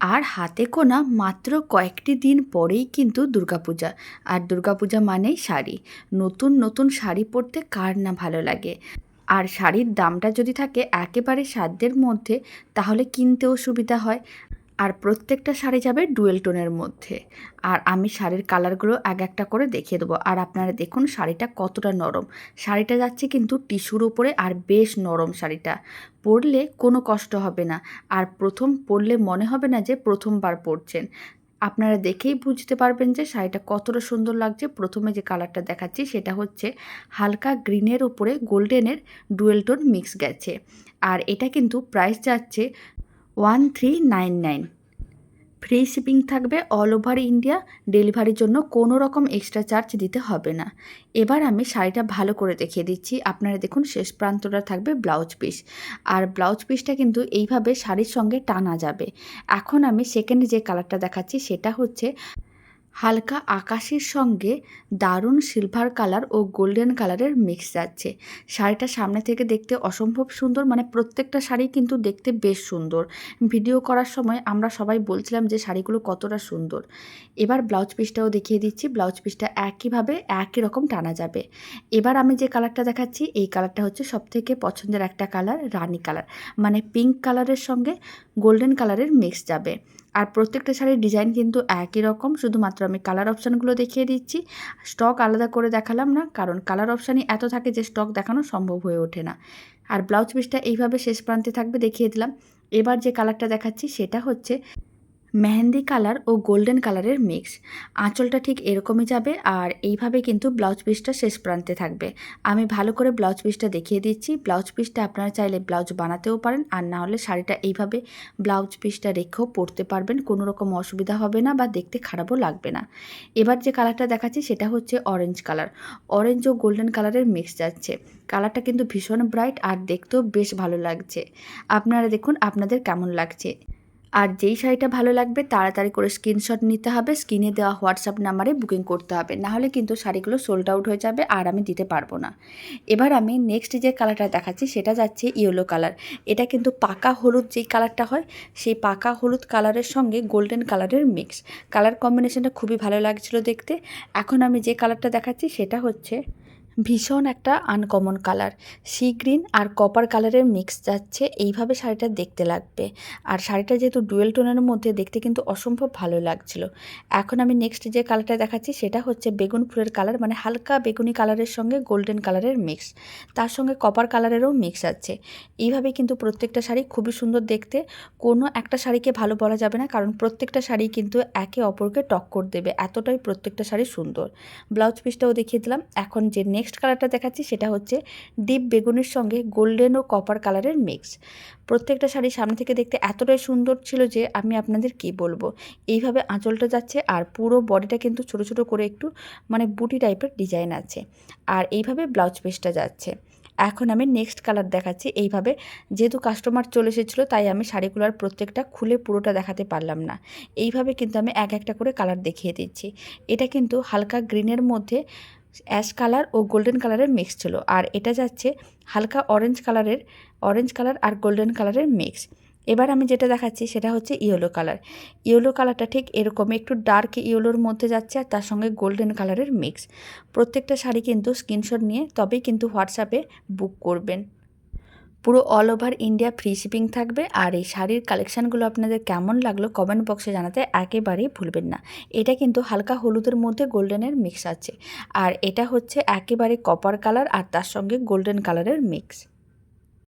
আর হাতে কোনা মাত্র কয়েকটি দিন পরেই কিন্তু দুর্গাপূজা। আর দুর্গাপূজা মানেই শাড়ি। নতুন নতুন শাড়ি পরতে কার না ভালো লাগে? আর শাড়ির দামটা যদি থাকে একেবারে সাধ্যের মধ্যে, তাহলে কিনতেও সুবিধা হয়। আর প্রত্যেকটা শাড়ি যাবে ডুয়েল টোনের মধ্যে। আর আমি শাড়ির কালারগুলো এক একটা করে দেখিয়ে দেবো। আর আপনারা দেখুন শাড়িটা কতটা নরম। শাড়িটা যাচ্ছে কিন্তু টিস্যুর উপরে আর বেশ নরম শাড়িটা। পরলে কোনো কষ্ট হবে না। আর প্রথম পরলে মনে হবে না যে প্রথমবার পরছেন। আপনারা দেখেই বুঝতে পারবেন যে শাড়িটা কতটা সুন্দর লাগছে। প্রথমে যে কালারটা দেখাচ্ছি সেটা হচ্ছে হালকা গ্রিনের উপরে গোল্ডেনের ডুয়েল টোন মিক্স গেছে। আর এটা কিন্তু প্রাইস যাচ্ছে one three nine nine. Free shipping থাকবে অল ওভার ইন্ডিয়া ডেলিভারির জন্য কোনো রকম এক্সট্রা চার্জ দিতে হবে না। এবার আমি শাড়িটা ভালো করে দেখিয়ে দিচ্ছি। আপনারা দেখুন, শেষ প্রান্তটা থাকবে ব্লাউজ পিস আর ব্লাউজ পিসটা কিন্তু এইভাবে শাড়ির সঙ্গে টানা যাবে। এখন আমি সেকেন্ড যে কালারটা দেখাচ্ছি, সেটা হচ্ছে হালকা আকাশের সঙ্গে দারুণ সিলভার কালার ও গোল্ডেন কালারের মিক্স যাচ্ছে। শাড়িটা সামনে থেকে দেখতে অসম্ভব সুন্দর মানে প্রত্যেকটা শাড়ি কিন্তু দেখতে বেশ সুন্দর। ভিডিও করার সময় আমরা সবাই বলছিলাম যে শাড়িগুলো কতটা সুন্দর। এবার ব্লাউজ পিসটাও দেখিয়ে দিচ্ছি। ব্লাউজ পিসটা একইভাবে একই রকম টানা যাবে। এবার আমি যে কালারটা দেখাচ্ছি, এই কালারটা হচ্ছে সবথেকে পছন্দের একটা কালার রানি কালার মানে পিঙ্ক কালারের সঙ্গে গোল্ডেন কালারের মিক্স যাবে। আর প্রত্যেকটা শাড়ির ডিজাইন কিন্তু একই রকম। শুধুমাত্র আমি কালার অপশানগুলো দেখিয়ে দিচ্ছি। স্টক আলাদা করে দেখালাম না, কারণ কালার অপশানই এত থাকে যে স্টক দেখানো সম্ভব হয়ে ওঠে না। আর ব্লাউজ পিসটা এইভাবে শেষ প্রান্তে থাকবে দেখিয়ে দিলাম। এবার যে কালারটা দেখাচ্ছি সেটা হচ্ছে মেহেন্দি কালার ও গোল্ডেন কালারের মিক্স। আঁচলটা ঠিক এরকমই যাবে আর এইভাবে কিন্তু ব্লাউজ পিসটা শেষ প্রান্তে থাকবে। আমি ভালো করে ব্লাউজ পিসটা দেখিয়ে দিচ্ছি। ব্লাউজ পিসটা আপনারা চাইলে ব্লাউজ বানাতেও পারেন আর না হলে শাড়িটা এইভাবে ব্লাউজ পিসটা রেখেও পরতে পারবেন। কোনো রকম অসুবিধা হবে না বা দেখতে খারাপও লাগবে না। এবার যে কালারটা দেখাচ্ছি সেটা হচ্ছে অরেঞ্জ কালার অরেঞ্জ ও গোল্ডেন কালারের মিক্স যাচ্ছে। কালারটা কিন্তু ভীষণ ব্রাইট আর দেখতেও বেশ ভালো লাগছে। আপনারা দেখুন আপনাদের কেমন লাগছে। আর যেই শাড়িটা ভালো লাগবে, তাড়াতাড়ি করে স্ক্রিনশট নিতে হবে স্ক্রিনে দেওয়া হোয়াটসঅ্যাপ নাম্বারে বুকিং করতে হবে। নাহলে কিন্তু শাড়িগুলো সোল্ড আউট হয়ে যাবে আর আমি দিতে পারব না। এবার আমি নেক্সট যে কালারটা দেখাচ্ছি, সেটা যাচ্ছে ইয়েলো কালার এটা কিন্তু পাকা হলুদ যেই কালারটা হয়, সেই পাকা হলুদ কালারের সঙ্গে গোল্ডেন কালারের মিক্স কালার কম্বিনেশনটা খুবই ভালো লাগছিল দেখতে। এখন আমি যে কালারটা দেখাচ্ছি, সেটা হচ্ছে ভীষণ একটা আনকমন কালার সি গ্রিন আর কপার কালারের মিক্স যাচ্ছে, এইভাবে শাড়িটা দেখতে লাগবে। আর শাড়িটা যেহেতু ডুয়েল টোনের মধ্যে, দেখতে কিন্তু অসম্ভব ভালো লাগছিল। এখন আমি নেক্সট যে কালারটা দেখাচ্ছি, সেটা হচ্ছে বেগুন ফুলের কালার মানে হালকা বেগুনি কালারের সঙ্গে গোল্ডেন কালারের মিক্স তার সঙ্গে কপার কালারেরও মিক্স আছে। এইভাবে কিন্তু প্রত্যেকটা শাড়ি খুবই সুন্দর দেখতে। কোনো একটা শাড়িকে ভালো বলা যাবে না, কারণ প্রত্যেকটা শাড়ি কিন্তু একে অপরকে টক্কর দেবে। এতটাই প্রত্যেকটা শাড়ি সুন্দর। ব্লাউজ পিসটাও দেখিয়ে দিলাম। এখন যে নেক্সট কালারটা দেখাচ্ছি সেটা হচ্ছে ডিপ বেগুনের সঙ্গে গোল্ডেন ও কপার কালারের মিক্স প্রত্যেকটা শাড়ি সামনে থেকে দেখতে এতটাই সুন্দর ছিল যে আমি আপনাদের কি বলব? এইভাবে আঁচলটা যাচ্ছে আর পুরো বডিটা কিন্তু ছোট ছোট করে একটু মানে বুটি টাইপের ডিজাইন আছে। আর এইভাবে ব্লাউজ পিসটা যাচ্ছে। এখন আমি নেক্সট কালার দেখাচ্ছি। এইভাবে যেহেতু কাস্টমার চলে এসেছিল, তাই আমি শাড়িগুলোর প্রত্যেকটা খুলে পুরোটা দেখাতে পারলাম না। এইভাবে কিন্তু আমি এক একটা করে কালার দেখিয়ে দিচ্ছি। এটা কিন্তু হালকা গ্রিনের মধ্যে অ্যাশ কালার ও গোল্ডেন কালারের মিক্স ছিল। আর এটা যাচ্ছে হালকা অরেঞ্জ কালারের, অরেঞ্জ কালার আর গোল্ডেন কালারের মিক্স। এবার আমি যেটা দেখাচ্ছি সেটা হচ্ছে ইয়েলো কালার। ইয়েলো কালারটা ঠিক এরকম একটু ডার্ক ইয়েলোর মধ্যে যাচ্ছে আর তার সঙ্গে গোল্ডেন কালারের মিক্স। প্রত্যেকটা শাড়ি কিন্তু স্ক্রিনশট নিয়ে তবেই কিন্তু হোয়াটসঅ্যাপে বুক করবেন। পুরো all over India free shipping থাকবে। আর এই শাড়ির কালেকশানগুলো আপনাদের কেমন লাগল কমেন্ট বক্সে জানাতে একেবারেই ভুলবেন না। এটা কিন্তু হালকা হলুদের মধ্যে গোল্ডেনের মিক্স আছে। আর এটা হচ্ছে একেবারে কপার কালার আর তার সঙ্গে গোল্ডেন কালারের মিক্স